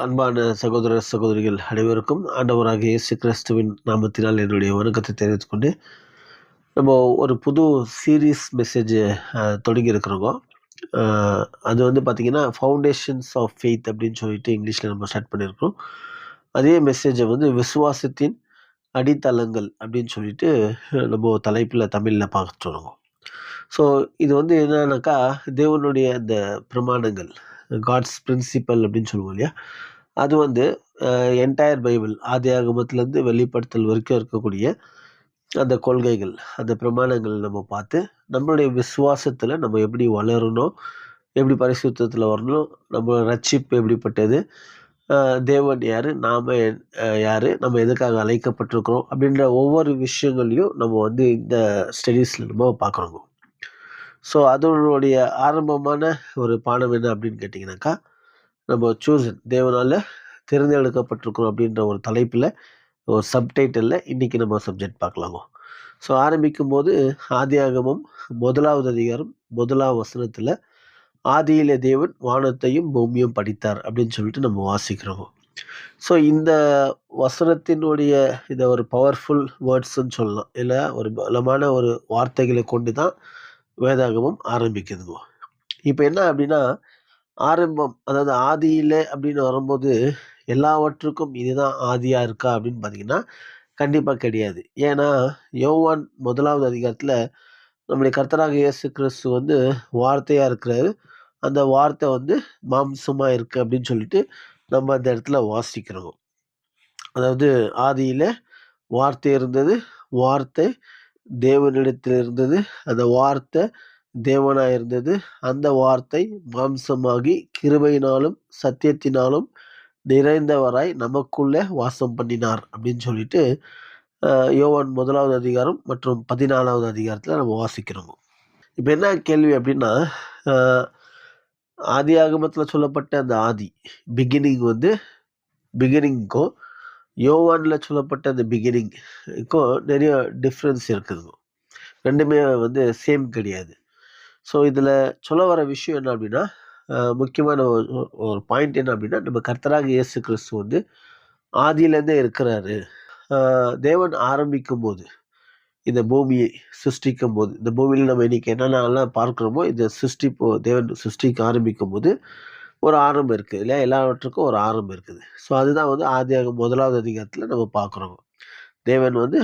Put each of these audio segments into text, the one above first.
அன்பான சகோதர சகோதரிகள் அனைவருக்கும் ஆண்டவராக இயேசு கிறிஸ்துவின் நாமத்தினால் என்னுடைய வணக்கத்தை தெரிவித்துக்கொண்டு நம்ம ஒரு புது சீரீஸ் மெசேஜ் தொடங்கி அது வந்து பார்த்திங்கன்னா ஃபவுண்டேஷன்ஸ் ஆஃப் ஃபெய்த் அப்படின்னு சொல்லிட்டு இங்கிலீஷில் நம்ம ஸ்டார்ட் பண்ணியிருக்கிறோம். அதே மெசேஜை வந்து விசுவாசத்தின் அடித்தளங்கள் அப்படின்னு சொல்லிட்டு நம்ம தலைப்பில் தமிழில் பார்த்துருவோம் ஸோ இது வந்து என்னன்னாக்கா தேவனுடைய அந்த பிரமாணங்கள் காட்ஸ் பிரின்சிபல் அப்படின்னு சொல்லுவோம் இல்லையா? அது வந்து என்டையர் பைபிள் ஆதி ஆகமத்துலேருந்து வெளிப்படுத்தல் வரைக்கும் இருக்கக்கூடிய அந்த கொள்கைகள் அந்த பிரமாணங்கள் நம்ம பார்த்து நம்மளுடைய விசுவாசத்தில் நம்ம எப்படி வளரணும் எப்படி பரிசுத்தத்தில் வரணும் நம்ம ரட்சிப்பு எப்படிப்பட்டது தேவன் யார் நாம் யார் நம்ம எதுக்காக அழைக்கப்பட்டிருக்கிறோம் அப்படின்ற ஒவ்வொரு விஷயங்களையும் நம்ம வந்து இந்த ஸ்டடீஸில் நம்ம பார்க்குறோங்க. ஸோ அதனுடைய ஆரம்பமான ஒரு பாடம் என்ன அப்படின்னு கேட்டிங்கனாக்கா நம்ம சூசன் தேவனால் தேர்ந்தெடுக்கப்பட்டிருக்கிறோம் அப்படின்ற ஒரு தலைப்பில் ஒரு சப்டைட்டில் இன்றைக்கி நம்ம சப்ஜெக்ட் பார்க்கலாமோ ஸோ ஆரம்பிக்கும் போது ஆதியாகமம் முதலாவது அதிகாரம் முதலாம் வசனத்தில் ஆதியில தேவன் வானத்தையும் பூமியும் படித்தார் அப்படின்னு சொல்லிட்டு நம்ம வாசிக்கிறோம் ஸோ இந்த வசனத்தினுடைய இதை ஒரு பவர்ஃபுல் வேர்ட்ஸ்ன்னு சொல்லலாம். இல்லை ஒரு பலமான ஒரு வார்த்தைகளை கொண்டு தான் வேதாகமம் ஆரம்பிக்கிறது இப்போ என்ன அப்படின்னா ஆரம்பம் அதாவது ஆதியில் அப்படின்னு வரும்போது எல்லாவற்றுக்கும் இதுதான் ஆதியாக இருக்கா அப்படின்னு பார்த்தீங்கன்னா கண்டிப்பாக கிடையாது. ஏன்னா யோவான் முதலாவது அதிகாரத்தில் நம்முடைய கர்த்தராக இயேசு கிறிஸ்து வந்து வார்த்தையாக இருக்கிறாரு. அந்த வார்த்தை வந்து மாம்சமாக இருக்குது அப்படின்னு சொல்லிட்டு நம்ம அந்த இடத்துல வாசிக்கிறோம். அதாவது ஆதியில் வார்த்தை இருந்தது வார்த்தை தேவனிடத்தில் இருந்தது அந்த வார்த்தை தேவனாக இருந்தது அந்த வார்த்தை மாம்சமாகி கிருபையினாலும் சத்தியத்தினாலும் நிறைந்தவராய் நமக்குள்ளே வாசம் பண்ணினார் அப்படின்னு சொல்லிட்டு யோவான் முதலாவது அதிகாரம் மற்றும் பதினாலாவது அதிகாரத்தில் நம்ம வாசிக்கிறோம். இப்போ என்ன கேள்வி அப்படின்னா ஆதி ஆகமத்தில் சொல்லப்பட்ட அந்த ஆதி பிகினிங் வந்து பிகினிங்க்கும் யோவானில் சொல்லப்பட்ட அந்த பிகினிங்க்கும் நிறைய டிஃப்ரென்ஸ் இருக்குது. ரெண்டுமே வந்து சேம் கிடையாது. ஸோ இதில் சொல்ல வர விஷயம் என்ன அப்படின்னா முக்கியமான ஒரு ஒரு பாயிண்ட் என்ன அப்படின்னா நம்ம கர்த்தராக இயேசு கிறிஸ்து வந்து ஆதியிலேருந்தே இருக்கிறாரு. தேவன் ஆரம்பிக்கும் போது இந்த பூமியை சிருஷ்டிக்கும் போது இந்த பூமியில் நம்ம இன்னைக்கு என்னென்னலாம் பார்க்குறோமோ இந்த சிருஷ்டிப்போ தேவன் சிருஷ்டிக்க ஆரம்பிக்கும் போது ஒரு ஆரம்பம் இருக்குது இல்லையா? எல்லாவற்றுக்கும் ஒரு ஆரம்பம் இருக்குது. ஸோ அதுதான் வந்து ஆதியாக முதலாவது அதிகாரத்தில் நம்ம பார்க்குறோம். தேவன் வந்து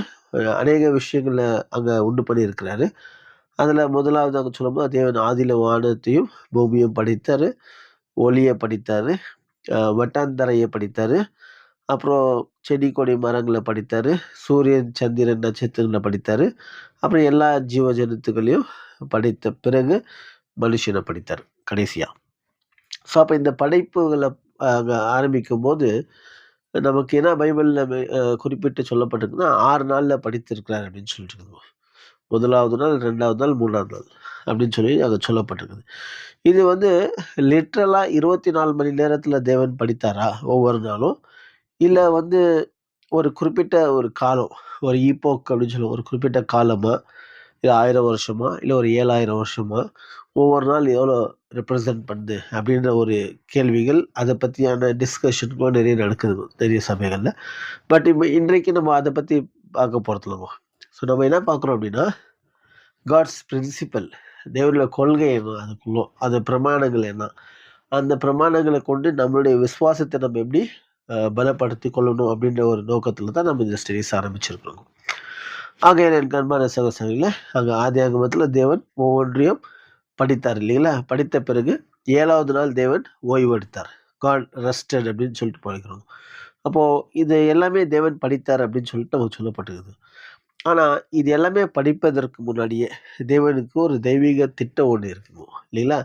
அநேக விஷயங்களை அங்கே உண்டு பண்ணியிருக்கிறாரு. அதில் முதலாவது அங்கே சொல்லும்போது தேவன் ஆதியில் வானத்தையும் பூமியும் படித்தார். ஒளியை படித்தார். வட்டாந்தரையை படித்தார். அப்புறம் செடி கொடி மரங்களை படித்தார். சூரியன் சந்திரன் நட்சத்திரங்களை படித்தார். அப்புறம் எல்லா ஜீவ ஜந்துக்களையும் படித்த பிறகு மனுஷனை படித்தார். கடைசியாக ஸோ அப்போ இந்த படைப்புகளை அங்கே ஆரம்பிக்கும் போது நமக்கு என்ன பைபிளில் குறிப்பிட்டு சொல்லப்பட்டிருக்குன்னா ஆறு நாளில் படித்திருக்கிறார் அப்படின்னு சொல்லிட்டு இருக்குது. முதலாவது நாள் ரெண்டாவது நாள் மூணாவது நாள் அப்படின்னு சொல்லி அங்கே சொல்லப்பட்டிருக்குது. இது வந்து லிட்ரலாக இருபத்தி நாலு மணி நேரத்தில் தேவன் படித்தாரா? ஒவ்வொரு நாளும்? இல்லை வந்து ஒரு குறிப்பிட்ட ஒரு காலம் ஒரு ஈப்போக் அப்படின்னு சொல்லுவோம் ஒரு குறிப்பிட்ட காலமாக இது ஆயிரம் வருஷமா? இல்லை ஒரு ஏழாயிரம் வருஷமா? ஒவ்வொரு நாள் எவ்வளோ ரெப்ரசன்ட் பண்ணுது? அப்படின்ற ஒரு கேள்விகள் அதை பற்றியான டிஸ்கஷனுக்கும் நிறைய நடக்குது நிறைய சமயங்களில். பட் இப்போ இன்றைக்கு நம்ம அதை பற்றி பார்க்க போகிறதுலமா ஸோ நம்ம என்ன பார்க்குறோம் அப்படின்னா காட்ஸ் பிரின்சிபல் தேவனோட கொள்கை என்ன? அதுக்குள்ளோ அந்த பிரமாணங்கள் என்ன? அந்த பிரமாணங்களை கொண்டு நம்மளுடைய விசுவாசத்தை நம்ம எப்படி பலப்படுத்தி கொள்ளணும் அப்படின்ற ஒரு நோக்கத்தில் தான் நம்ம இந்த ஸ்டடீஸ் ஆரம்பிச்சிருக்கிறோம். ஆக என் அன்பான சகோசரியில் அங்கே ஆதி ஆகமத்தில் தேவன் ஒவ்வொன்றையும் படித்தார் இல்லைங்களா? படித்த பிறகு ஏழாவது நாள் தேவன் ஓய்வு எடுத்தார். காட் ரெஸ்டட் அப்படின்னு சொல்லிட்டு படிக்கிறோம் அப்போது இது எல்லாமே தேவன் படித்தார் அப்படின்னு சொல்லிட்டு நமக்கு சொல்லப்பட்டுக்குது ஆனால் இது எல்லாமே படிப்பதற்கு முன்னாடியே தேவனுக்கு ஒரு தெய்வீக திட்டம் ஒன்று இருக்குமோ? இல்லைங்களா?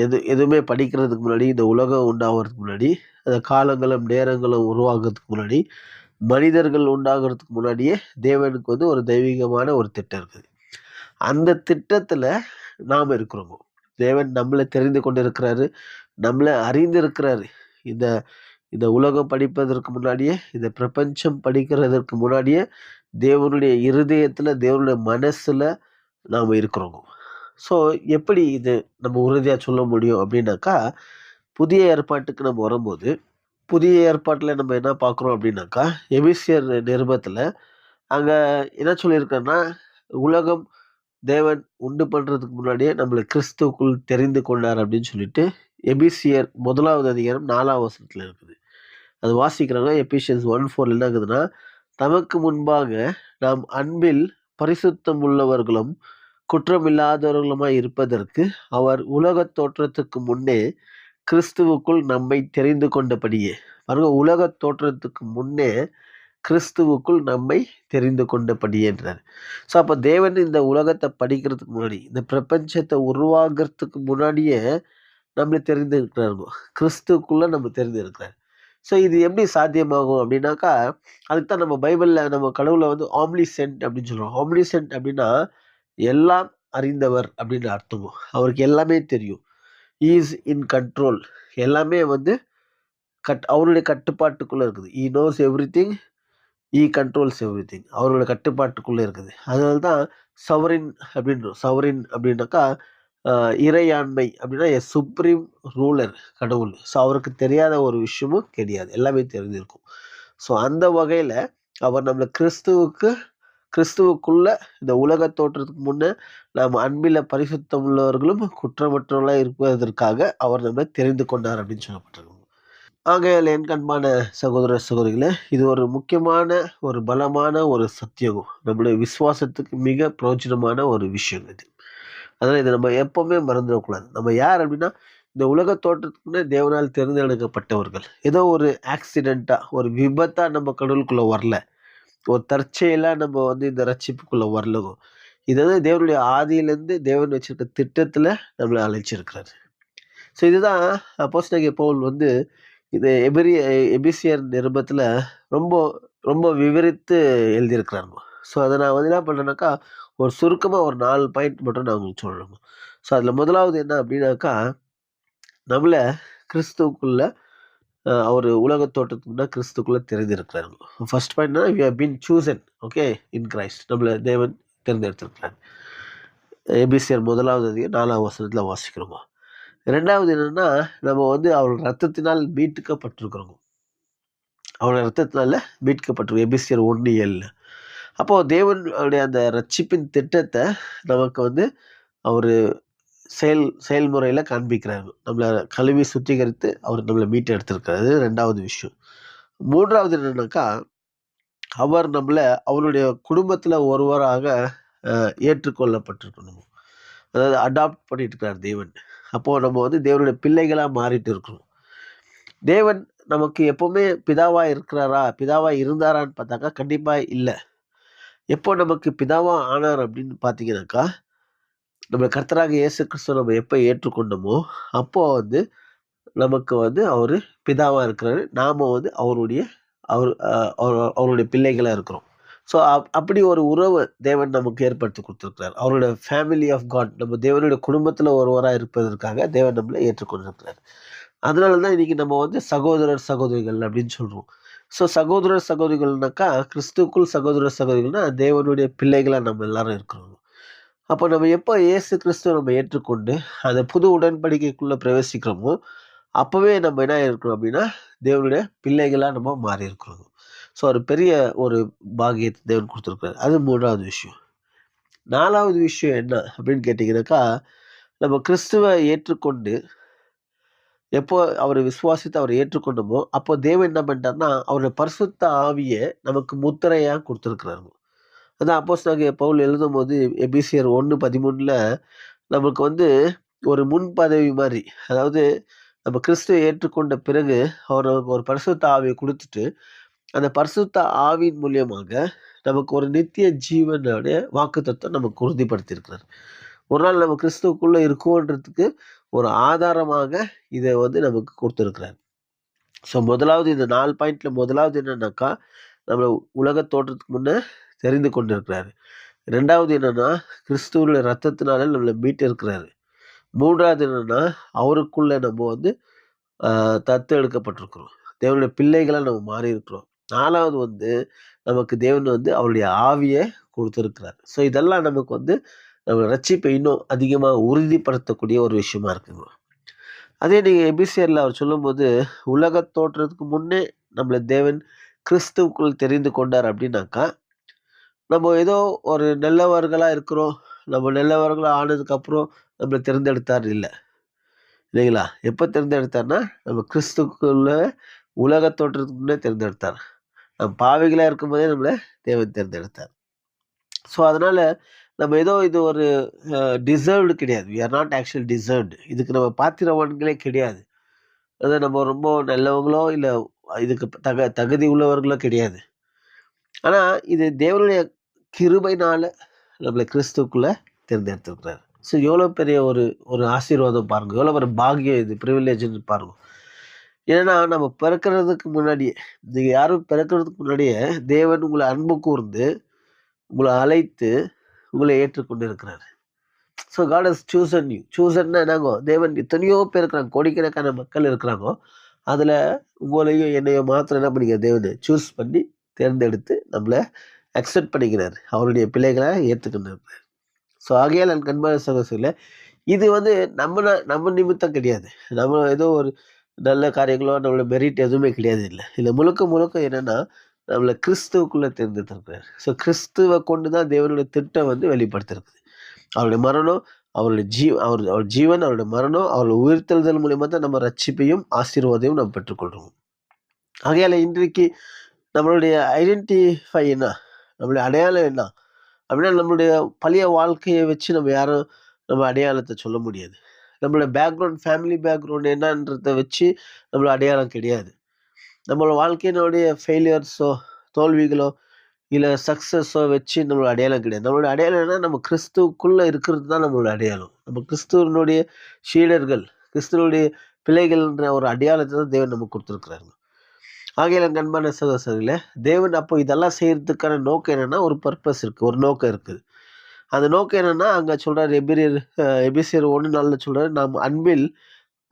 எது எதுவுமே படிக்கிறதுக்கு முன்னாடி இந்த உலகம் உண்டாகிறதுக்கு முன்னாடி அந்த காலங்களும் நேரங்களும் உருவாகிறதுக்கு முன்னாடி மனிதர்கள் உண்டாகிறதுக்கு முன்னாடியே தேவனுக்கு வந்து ஒரு தெய்வீகமான ஒரு திட்டம் இருக்குது. அந்த திட்டத்தில் நாம் இருக்கிறோமோ தேவன் நம்மளை தெரிந்து கொண்டு இருக்கிறாரு நம்மளை அறிந்திருக்கிறாரு. இந்த இந்த உலகம் படிப்பதற்கு முன்னாடியே இந்த பிரபஞ்சம் படிக்கிறதற்கு முன்னாடியே தேவனுடைய இருதயத்தில் தேவனுடைய மனசில் நாம் இருக்கிறோங்க. ஸோ எப்படி இது நம்ம உறுதியாக சொல்ல முடியும் அப்படின்னாக்கா புதிய ஏற்பாட்டுக்கு நம்ம வரும்போது புதிய ஏற்பாட்டில் நம்ம என்ன பார்க்குறோம் அப்படின்னாக்கா எபிசியர் நிருபத்தில் அங்கே என்ன சொல்லியிருக்கேன்னா உலகம் தேவன் உண்டு பண்ணுறதுக்கு முன்னாடியே நம்மளை கிறிஸ்துவுக்குள் தெரிந்து கொண்டார் அப்படின்னு சொல்லிட்டு எபிசியர் முதலாவது அதிகாரம் நாலாவது வசனத்தில் இருக்குது. அது வாசிக்கிறாங்க எபிஷியன்ஸ் ஒன் ஃபோர் என்ன ஆகுதுன்னா தமக்கு முன்பாக நாம் அன்பில் பரிசுத்தம் உள்ளவர்களும் குற்றமில்லாதவர்களுமாய் இருப்பதற்கு அவர் உலகத் தோற்றத்துக்கு முன்னே கிறிஸ்துவுக்குள் நம்மை தெரிந்து கொண்டபடியே. பாருங்க உலக தோற்றத்துக்கு முன்னே கிறிஸ்துவுக்குள் நம்மை தெரிந்து கொண்டபடியேன்றார் ஸோ அப்போ தேவன் இந்த உலகத்தை படிக்கிறதுக்கு முன்னாடி இந்த பிரபஞ்சத்தை உருவாகிறதுக்கு முன்னாடியே நம்மளை தெரிந்திருக்கிறாருங்க கிறிஸ்துக்குள்ளே நம்ம தெரிந்திருக்கிறார் ஸோ இது எப்படி சாத்தியமாகும் அப்படின்னாக்கா அதுக்கு தான் நம்ம பைபிளில் நம்ம கடவுளை வந்து ஆம்லிசென்ட் அப்படின்னு சொல்கிறோம் ஆம்லிசென்ட் அப்படின்னா எல்லாம் அறிந்தவர் அப்படின்னு அர்த்தமும் அவருக்கு எல்லாமே தெரியும். ஈஸ் இன் கண்ட்ரோல் எல்லாமே வந்து கட் அவருடைய கட்டுப்பாட்டுக்குள்ளே இருக்குது. He knows everything he controls everything அவரோட கட்டுப்பாட்டுக்குள்ளே இருக்குது. அதனால தான் சவரின் அப்படின்றோம். சவரின் அப்படின்னாக்கா இறையாண்மை அப்படின்னா எ சுப்ரீம் ரூலர் கடவுள். ஸோ அவருக்கு தெரியாத ஒரு விஷயமும் கிடையாது. எல்லாமே தெரிஞ்சிருக்கும். ஸோ அந்த வகையில் அவர் நம்மளை கிறிஸ்துவுக்கு கிறிஸ்துவுக்குள்ள இந்த உலக தோற்றத்துக்கு முன்னே நாம் அன்பில் பரிசுத்தம் உள்ளவர்களும் குற்றமற்றவர்களாக இருப்பதற்காக அவர் நம்மளை தெரிந்து கொண்டார் அப்படின்னு சொல்லப்பட்டிருக்கோம். ஆகையால் என் கண்பான சகோதர சகோதரிகளே இது ஒரு முக்கியமான ஒரு பலமான ஒரு சத்தியம் நம்மளுடைய விசுவாசத்துக்கு மிக பிரயோஜனமான ஒரு விஷயம் இது. அதனால் இதை நம்ம எப்போவுமே மறந்துடக்கூடாது. நம்ம யார் அப்படின்னா இந்த உலக தோற்றத்துக்குன்னே தேவனால் தேர்ந்தெடுக்கப்பட்டவர்கள். ஏதோ ஒரு ஆக்சிடெண்ட்டாக ஒரு விபத்தாக நம்ம கடவுளுக்குள்ளே வரல. ஒரு தற்செயலாக நம்ம வந்து இந்த ரட்சிப்புக்குள்ளே வரலகும் இது வந்து தேவனுடைய ஆதியிலேருந்து தேவன் வச்சுருக்க திட்டத்தில் நம்மளை அழைச்சிருக்கிறாரு. ஸோ இதுதான் அப்போஸ்தலனாகிய பவுல் வந்து இது எபிரி எபிசியர் நிருபத்தில் ரொம்ப ரொம்ப விவரித்து எழுதியிருக்கிறாங்க ஸோ அதை நான் வந்து என்ன பண்ணுறேன்னாக்கா ஒரு சுருக்கமாக ஒரு நாலு பாயிண்ட் மட்டும் நான் உங்களுக்கு சொல்லணும் ஸோ அதில் முதலாவது என்ன அப்படின்னாக்கா நம்மளை கிறிஸ்துவுக்குள்ளே அவர் உலக தோட்டத்துக்குன்னா கிறிஸ்துக்குள்ளே தெரிந்திருக்கிறாங்க first பாயிண்ட்னா we have been chosen okay in Christ நம்மளை தேவன் தேர்ந்தெடுத்திருக்கிறார். எபிசியர் முதலாவது அதிகம் நாலாவது வசனத்தில் வாசிக்கிறோமா? ரெண்டாவது என்னன்னா நம்ம வந்து அவர் ரத்தத்தினால் மீட்கப்பட்டிருக்கிறோம். அவரோட ரத்தத்தினால மீட்கப்பட்டிருக்கோம் எபிசியர் ஒன்று ஏழில். அப்போது தேவனுடைய அந்த ரட்சிப்பின் திட்டத்தை நமக்கு வந்து அவர் செயல் செயல்முறையில் காண்பிக்கிறாரு. நம்மளை கழுவி சுத்திகரித்து அவர் நம்மளை மீட்டு எடுத்திருக்கிறது ரெண்டாவது விஷயம். மூன்றாவது என்னன்னாக்கா அவர் நம்மளை அவருடைய குடும்பத்தில் ஒருவராக ஏற்றுக்கொள்ளப்பட்டிருக்கணும். அதாவது அடாப்ட் பண்ணிட்டு இருக்கிறார் தேவன். அப்போது நம்ம வந்து தேவனுடைய பிள்ளைகளாக மாறிட்டு இருக்கிறோம் தேவன் நமக்கு எப்போவுமே பிதாவாக இருக்கிறாரா பிதாவாக இருந்தாரான்னு பார்த்தாக்கா கண்டிப்பாக இல்லை. எப்போ நமக்கு பிதாவாக ஆனார் அப்படின்னு பார்த்தீங்கன்னாக்கா நம்ம கர்த்தராக இயேசு கிறிஸ்துவ நம்ம எப்போ ஏற்றுக்கொண்டோமோ அப்போ வந்து நமக்கு வந்து அவர் பிதாவாக இருக்கிறாரு. நாம் வந்து அவருடைய அவர் அவர்- அவருடைய பிள்ளைகளாக இருக்கிறோம். ஸோ அப்படி ஒரு உறவு தேவன் நமக்கு ஏற்படுத்தி கொடுத்துருக்கிறார். அவருடைய ஃபேமிலி ஆஃப் காட் நம்ம தேவனுடைய குடும்பத்தில் ஒருவராக இருப்பதற்காக தேவன் நம்மளை ஏற்றுக்கொண்டிருக்கிறார். அதனால தான் இன்றைக்கி நம்ம வந்து சகோதரர் சகோதரிகள் அப்படின்னு சொல்கிறோம் ஸோ சகோதரர் சகோதரிகள்னாக்கா கிறிஸ்துக்குள் சகோதரர் சகோதரிகள்னா தேவனுடைய பிள்ளைகளாக நம்ம எல்லாரும் இருக்கிறோம். அப்போ நம்ம எப்போ இயேசு கிறிஸ்துவ நம்ம ஏற்றுக்கொண்டு அந்த புது உடன்படிக்கைக்குள்ளே பிரவேசிக்கிறோமோ அப்போவே நம்ம என்ன இருக்கிறோம் அப்படின்னா தேவனுடைய பிள்ளைகளாக நம்ம மாறி இருக்கிறோம் ஸோ ஒரு பெரிய ஒரு பாகியத்தை தேவன் கொடுத்துருக்காரு அது மூன்றாவது விஷயம். நாலாவது விஷயம் என்ன அப்படின்னு கேட்டிங்கனாக்கா நம்ம கிறிஸ்துவை ஏற்றுக்கொண்டு எப்போ அவரை விசுவாசித்து அவர் ஏற்றுக்கொண்டோமோ அப்போ தேவன் என்ன பண்ணிட்டார்னா அவருடைய பரிசுத்த ஆவியை நமக்கு முத்திரையாக கொடுத்துருக்குறாரு அந்த அப்போஸ் நாங்கள் பவுல் எழுதும் போது எபிசியர் ஒன்று பதிமூணில் நமக்கு வந்து ஒரு முன்பதவி மாதிரி அதாவது நம்ம கிறிஸ்துவை ஏற்றுக்கொண்ட பிறகு அவர் நமக்கு ஒரு பரிசுத்த ஆவியை கொடுத்துட்டு அந்த பரிசுத்த ஆவியின் மூலியமாக நமக்கு ஒரு நித்திய ஜீவனுடைய வாக்குத்தத்தம் நமக்கு உறுதிப்படுத்தியிருக்கிறார். ஒரு நாள் நம்ம கிறிஸ்துவுக்குள்ளே இருக்கோன்றதுக்கு ஒரு ஆதாரமாக இதை வந்து நமக்கு கொடுத்துருக்கிறார். ஸோ முதலாவது இந்த நாலு பாயிண்ட்ல முதலாவது என்னன்னாக்கா நம்ம உலக தோற்றத்துக்கு முன்னே தெரிந்து கொண்டிருக்கிறாரு. ரெண்டாவது என்னன்னா கிறிஸ்துவோட ரத்தத்தினால நம்மளை மீட்டிருக்கிறாரு. மூன்றாவது என்னன்னா அவருக்குள்ளே நம்ம வந்து தத்து எடுக்கப்பட்டிருக்கிறோம். தேவனுடைய பிள்ளைகளாக நம்ம மாறி இருக்கிறோம் நாலாவது வந்து நமக்கு தேவன் வந்து அவருடைய ஆவியை கொடுத்துருக்கிறார். ஸோ இதெல்லாம் நமக்கு வந்து நம்ம ரட்சிப்பை இன்னும் அதிகமாக உறுதிப்படுத்தக்கூடிய ஒரு விஷயமா இருக்குங்க. அதே நீங்கள் எபிசியரில் அவர் சொல்லும்போது உலக தோற்றத்துக்கு முன்னே நம்மளை தேவன் கிறிஸ்துவுக்குள் தெரிந்து கொண்டார் அப்படின்னாக்கா நம்ம ஏதோ ஒரு நல்லவர்களாக இருக்கிறோம். நம்ம நல்லவர்களாக ஆனதுக்கப்புறம் நம்மளை தேர்ந்தெடுத்தார் இல்லை. இல்லைங்களா? எப்போ தேர்ந்தெடுத்தார்னா நம்ம கிறிஸ்துக்குள்ள உலக தோற்றத்துக்கு முன்னே தேர்ந்தெடுத்தார். நம்ம பாவிகளாக இருக்கும்போதே நம்மளை தேவன் தேர்ந்தெடுத்தார். ஸோ அதனால் நம்ம ஏதோ இது ஒரு டிசர்வ்டு கிடையாது. We are not actual deserved இதுக்கு நம்ம பாத்திரவான்களே கிடையாது. அது நம்ம ரொம்ப நல்லவங்களோ இல்லை இதுக்கு தக தகுதி உள்ளவர்களோ கிடையாது. ஆனால் இது தேவனுடைய கிருபைனால் நம்மளை கிறிஸ்துக்குள்ளே தேர்ந்தெடுத்திருக்கிறார். ஸோ எவ்வளோ பெரிய ஒரு ஒரு ஆசீர்வாதம் பாருங்கள் எவ்வளோ ஒரு பாகியம் இது ப்ரிவிலேஜ்னு பாருங்க. ஏன்னா நம்ம பிறக்கிறதுக்கு முன்னாடியே நீங்கள் யாரும் பிறக்கிறதுக்கு முன்னாடியே தேவன் உங்களை அன்பு கூர்ந்து உங்களை அழைத்து உங்களை ஏற்றுக்கொண்டு இருக்கிறார் so God is chosen you சூசன்னா என்னங்கோ? தேவன் எத்தனையோ பேர் இருக்கிறாங்க. கோடிக்கணக்கான மக்கள் இருக்கிறாங்கோ? அதில் உங்களையும் என்னையோ மாத்திரம் என்ன பண்ணிக்க தேவனை சூஸ் பண்ணி தேர்ந்தெடுத்து நம்மளை அக்செப்ட் பண்ணிக்கிறார். அவருடைய பிள்ளைகளை ஏற்றுக்கின்றார் ஸோ ஆகையால் என் கண்பான சகோசரில் இது வந்து நம்ம நம்ம நிமித்தம் கிடையாது. நம்ம ஏதோ ஒரு நல்ல காரியங்களோ நம்மளோட மெரிட் எதுவுமே கிடையாது இல்லை. இல்லை முழுக்க முழுக்க என்னென்னா நம்மளை கிறிஸ்துவுக்குள்ளே தேர்ந்தெடுத்திருக்கிறார். ஸோ கிறிஸ்துவை கொண்டு தான் தேவனுடைய திட்டம் வந்து வெளிப்படுத்திருக்குது. அவருடைய மரணம் அவருடைய ஜீ அவர் அவர் ஜீவன் அவருடைய மரணம் அவருடைய உயிர்த்தெழுதல் மூலியமாக தான் நம்ம ரட்சிப்பையும் ஆசீர்வாதையும் நம்ம பெற்றுக்கொள்கிறோம் ஆகையால் இன்றைக்கு நம்மளுடைய ஐடென்டிஃபை என்ன? நம்மளுடைய அடையாளம் என்ன? அப்படின்னா நம்மளுடைய பழைய வாழ்க்கையை வச்சு நம்ம யாரும் நம்ம அடையாளத்தை சொல்ல முடியாது. நம்மளோட பேக்ரவுண்ட் ஃபேமிலி பேக்ரவுண்ட் என்னன்றதை வச்சு நம்மளோட அடையாளம் கிடையாது. நம்மளோட வாழ்க்கையினுடைய ஃபெயிலியர்ஸோ தோல்விகளோ இல்லை சக்ஸஸோ வச்சு நம்மளோட அடையாளம் கிடையாது. நம்மளோட அடையாளம் என்ன நம்ம கிறிஸ்துவுக்குள்ளே இருக்கிறது தான் நம்மளோட அடையாளம். நம்ம கிறிஸ்துவனுடைய சீடர்கள் கிறிஸ்துவனுடைய பிள்ளைகள்ன்ற ஒரு அடையாளத்தை தான் தேவன் நமக்கு கொடுத்துருக்குறாங்க ஆகையில் என் சகோசரில் தேவன் அப்போ இதெல்லாம் செய்கிறதுக்கான நோக்கம் என்னென்னா ஒரு பர்பஸ் இருக்குது ஒரு நோக்கம் இருக்குது. அந்த நோக்கம் என்னென்னா அங்கே சொல்கிறார் எபிரியர் எபிசியர் ஒன்று நாளில் சொல்கிறார் நாம் அன்பில்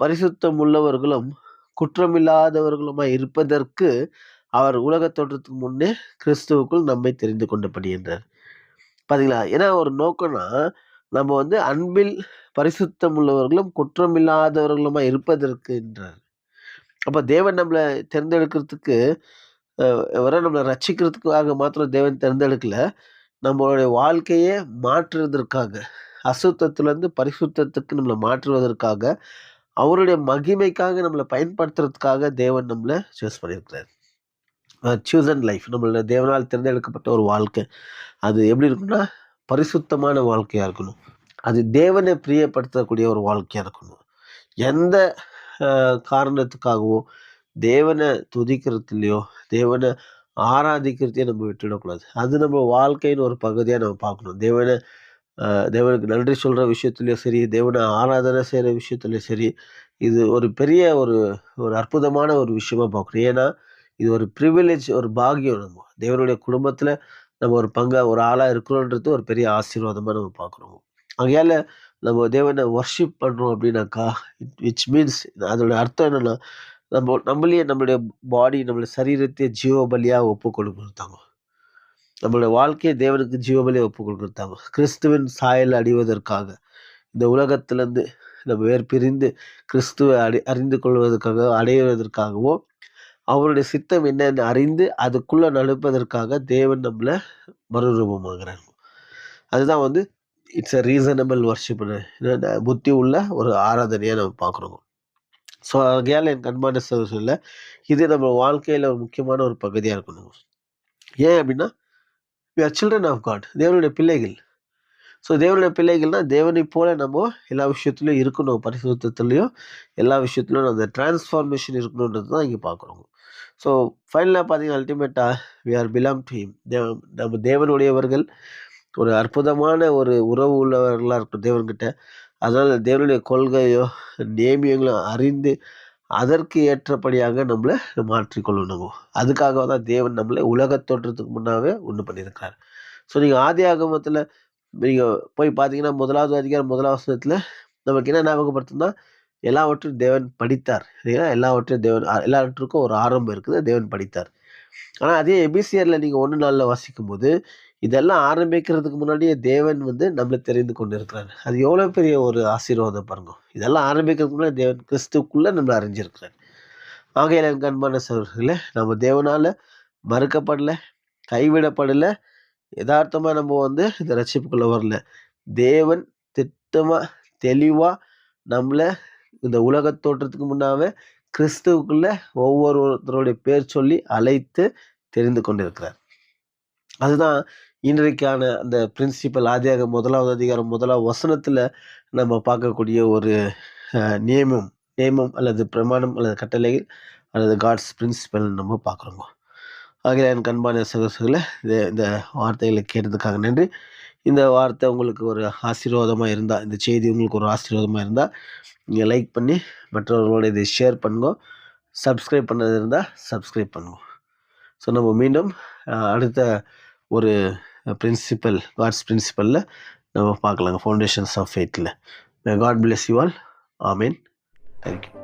பரிசுத்தம் உள்ளவர்களும் குற்றமில்லாதவர்களுமாய் இருப்பதற்கு அவர் உலக தோற்றத்துக்கு முன்னே கிறிஸ்துவுக்குள் நம்மை தெரிந்து கொண்டபடி என்றார். பாத்தீங்களா? ஏன்னா ஒரு நோக்கம்னா நம்ம வந்து அன்பில் பரிசுத்தம் உள்ளவர்களும் குற்றமில்லாதவர்களுமா இருப்பதற்கு என்றார். அப்போ தேவன் நம்மளை தேர்ந்தெடுக்கிறதுக்கு அஹ், வெறும் நம்மளை ரட்சிக்கிறதுக்காக மாத்திரம் தேவன் தேர்ந்தெடுக்கல. நம்மளுடைய வாழ்க்கையை மாற்றுவதற்காக அசுத்தத்திலேருந்து பரிசுத்தத்துக்கு நம்மளை மாற்றுவதற்காக அவருடைய மகிமைக்காக நம்மளை பயன்படுத்துறதுக்காக தேவன் நம்மளை சூஸ் பண்ணியிருக்கிறார். சூசன் லைஃப் நம்மளோட தேவனால் தேர்ந்தெடுக்கப்பட்ட ஒரு வாழ்க்கை. அது எப்படி இருக்கும்னா பரிசுத்தமான வாழ்க்கையாக இருக்கணும். அது தேவனை பிரியப்படுத்தக்கூடிய ஒரு வாழ்க்கையாக இருக்கணும். எந்த காரணத்துக்காகவோ தேவனை துதிக்கிறதுலையோ தேவனை ஆராதிக்கிறதையும் நம்ம விட்டுடக்கூடாது. அது நம்ம வாழ்க்கையின் ஒரு பகுதியாக நம்ம பார்க்கணும். தேவனை தேவனுக்கு நன்றி சொல்கிற விஷயத்துலையும் சரி தேவனை ஆராதனை செய்கிற விஷயத்துலையும் சரி இது ஒரு பெரிய ஒரு ஒரு அற்புதமான ஒரு விஷயமா பார்க்கணும். ஏன்னா இது ஒரு ப்ரிவிலேஜ் ஒரு பாகியம் நம்ம. தேவனுடைய குடும்பத்தில் நம்ம ஒரு பங்காக ஒரு ஆளாக இருக்கிறோன்றது ஒரு பெரிய ஆசீர்வாதமாக நம்ம பார்க்குறோம் ஆகையால் நம்ம தேவனை ஒர்ஷிப் பண்ணுறோம் அப்படின்னாக்கா விச் மீன்ஸ் அதோட அர்த்தம் என்னென்னா நம்ம நம்மளையே நம்மளுடைய பாடி நம்மளுடைய சரீரத்தை ஜீவபலியாக ஒப்பு கொடுத்தாங்க நம்மளுடைய வாழ்க்கையை தேவனுக்கு ஜீவபலியாக ஒப்பு கொடுத்தாங்க கிறிஸ்துவின் சாயல் அடைவதற்காக இந்த உலகத்திலேருந்து நம்ம வேறு பிரிந்து கிறிஸ்துவை அடி அறிந்து கொள்வதற்காக அடைவதற்காகவோ அவருடைய சித்தம் என்னன்னு அறிந்து அதுக்குள்ளே நடப்பதற்காக தேவன் நம்மளை மறுரூபமாகிறாங்க அதுதான் வந்து இட்ஸ் அ ரீசனபிள் வர்ஷிப்னு புத்தி உள்ள ஒரு ஆராதனையாக நம்ம பார்க்குறோம். ஸோ ஆகையால் என் கண்மான சொல்ல இது நம்ம வாழ்க்கையில் ஒரு முக்கியமான ஒரு பகுதியாக இருக்கணும். ஏன் அப்படின்னா we are children of God தேவனுடைய பிள்ளைகள். ஸோ தேவனுடைய பிள்ளைகள்னால் தேவனை போல நம்ம எல்லா விஷயத்துலையும் இருக்கணும். பரிசுத்தத்துலேயும் எல்லா விஷயத்துலையும் அந்த டிரான்ஸ்ஃபார்மேஷன் இருக்கணுன்றது தான் இங்கே பார்க்குறோம். ஸோ ஃபைனலாக பார்த்தீங்கன்னா அல்டிமேட்டாக we are belong to him தேவ நம்ம தேவனுடையவர்கள் ஒரு அற்புதமான ஒரு உறவு உள்ளவர்களாக இருக்கட்டும் தேவன்கிட்ட. அதனால் தேவனுடைய கொள்கையோ நேமியங்களோ அறிந்து அதற்கு ஏற்றபடியாக நம்மளை மாற்றிக்கொள்ளணும் அதுக்காக தான் தேவன் நம்மளை உலகத் தோற்றத்துக்கு முன்னாவே ஒன்று பண்ணியிருக்கிறார். ஸோ நீங்கள் ஆதி ஆகமத்தில் நீங்கள் போய் பார்த்தீங்கன்னா முதலாவது அதிகாரம் முதலாவது வசனத்தில் நமக்கு என்ன ஞாபகப்படுத்தும்னா எல்லாவற்றையும் தேவன் படித்தார். இல்லைங்களா? எல்லாவற்றையும் தேவன் எல்லாவற்றுக்கும் ஒரு ஆரம்பம் இருக்குது. தேவன் படித்தார். ஆனால் அதே எபிசியரில் நீங்கள் ஒன்று நாளில் வாசிக்கும் போது இதெல்லாம் ஆரம்பிக்கிறதுக்கு முன்னாடியே தேவன் வந்து நம்மளை தெரிந்து கொண்டு இருக்கிறார் அது எவ்வளோ பெரிய ஒரு ஆசீர்வாதம் பாருங்க. இதெல்லாம் ஆரம்பிக்கிறதுக்கு முன்னாடி தேவன் கிறிஸ்துக்குள்ளே நம்மளை அறிஞ்சிருக்கிறார். ஆகையில் எனக்கு அன்பான சகோதரர்களே நம்ம தேவனால் மறுக்கப்படலை கைவிடப்படலை யதார்த்தமாக நம்ம வந்து இந்த ரட்சிப்புக்குள்ளே வரல. தேவன் திட்டமாக தெளிவாக நம்மளை இந்த உலக தோற்றத்துக்கு முன்னாவே கிறிஸ்துவுக்குள்ளே ஒவ்வொருத்தருடைய பேர் சொல்லி அழைத்து தெரிந்து கொண்டிருக்கிறார். அதுதான் இன்றைக்கான அந்த பிரின்சிபல் ஆதியாக முதலாவது அதிகாரம் முதலாவது வசனத்தில் நம்ம பார்க்கக்கூடிய ஒரு நியமம். நியமம் அல்லது பிரமாணம் அல்லது கட்டளைகள் அல்லது காட்ஸ் பிரின்சிபல் நம்ம பார்க்குறோங்க. ஆகிய என் கண்பான சகோதரர்களே இதை இந்த வார்த்தைகளை கேட்டதுக்காக நன்றி. இந்த வார்த்தை உங்களுக்கு ஒரு ஆசீர்வாதமாக இருந்தால் இந்த செய்தி உங்களுக்கு ஒரு ஆசீர்வாதமாக இருந்தால் நீங்கள் லைக் பண்ணி மற்றவர்களோட இதை ஷேர் பண்ணுங்க. சப்ஸ்கிரைப் பண்ணது இருந்தால் சப்ஸ்கிரைப் பண்ணுங்க. ஸோ நம்ம மீண்டும் அடுத்த ஒரு பிரின்சிபல் காட்ஸ் பிரின்சிபலில் நம்ம பார்க்கலாங்க ஃபவுண்டேஷன்ஸ் ஆஃப் ஃபெய்த்தில் காட் பிளெஸ் யூ ஆல் ஆமீன் தேங்க்யூ